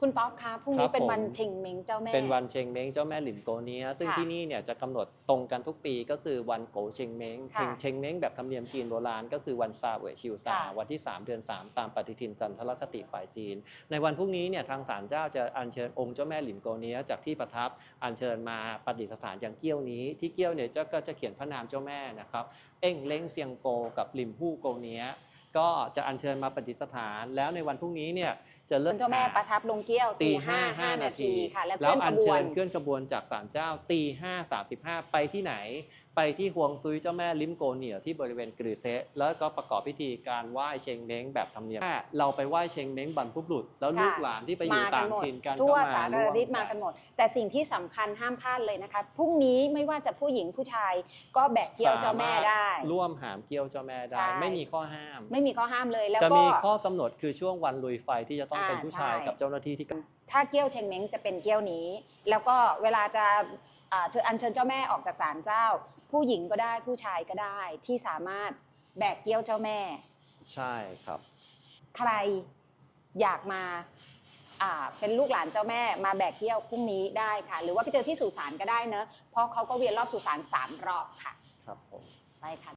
คุณป๊อกคะพรุ่งคนี้รับเป็นผมวันเชงเม้งเจ้าแม่ เป็นวันเชงเม้งเจ้าแม่หลินโกเนี้ยซึ่งค่ะที่นี่เนี่ยจะกำหนดตรงกันทุกปีก็คือวันโกเชงเม้งค่ะเชงเชงเม้งแบบธรรมเนียมจีนโบราณก็คือวันซาเวยชิวซาค่ะวันที่ 3 เดือน 3 ตามปฏิทินจันทรคติฝ่ายจีน ในวันพรุ่งนี้เนี่ยทางศาลเจ้าจะอัญเชิญองค์เจ้าแม่หลินโกเนี้ยจากที่ประทับอัญเชิญมาประดิษฐานอย่างเกี้ยวนี้ ที่เกี้ยวเนี่ยจะก็จะเขียนพระนามเจ้าแม่นะครับเอ้งเล้งเซียงโกกับลิมฮู้โกเนี้ย ก็จะอัญเชิญมาประดิษฐาน แล้วในวันพรุ่งนี้เนี่ยจะเริ่มเจ้าแม่ประทับลงเกี้ยวตีตีห้าห้าห้าห้านานาทีทีค่ะแล้วเคแล้วลื่อนอัขญบวเชินญเคลื่อนขบวนจากศาลเจ้าตีห้าสามสิบห้าไปที่ไหน ไปที่ฮวงซุยเจ้าแม่ลิมโกเหนียวที่บริเวณกรือเซะแล้วก็ประกอบพิธีการไหว้เชงเม้งแบบธรรมเนียมเราไปไหว้เชงเม้งบรรพบุรุษแล้วลูกหลานที่ไปอยู่มากัต่างหมดถิ่นกันทั่วก็มาสารร่วมทิศมากันหมด แต่สิ่งที่สำคัญห้ามพลาดเลยนะคะพรุ่งนี้ไม่ว่าจะผู้หญิงผู้ชายก็แบกเกี้ยวเจ้าแม่ได้สารถร่วมหามเกี้ยวเจ้าแม่ได้ใช่ไม่มีข้อห้าม ไม่มีข้อห้ามเลยแล้วจะก็มีข้อกำหนดคือช่วงวันลุยไฟที่จะต้องเป็นอ่าผู้ชายใช่กับเจ้าหน้าที่ที่ถ้าเกี้ยวเชงเม้งจะเป็นเกี้ยวนี้ แล้วก็เวลาจะอ่าเชิญอัญเชิญเจ้าแม่ออกจากศาลเจ้าผู้หญิงก็ได้ผู้ชายก็ได้ที่สามารถแบกเกี้ยวเจ้าแม่ ใช่ครับ ใครอยากมาอ่าเป็นลูกหลานเจ้าแม่มาแบกเกี้ยวพรุ่งนี้ได้ค่ะ หรือว่าไปเจอที่สุสานก็ได้เนอะเพราะเขาก็เวียนรอบสุสานสามรอบค่ะ ครับผม ไปค่ะ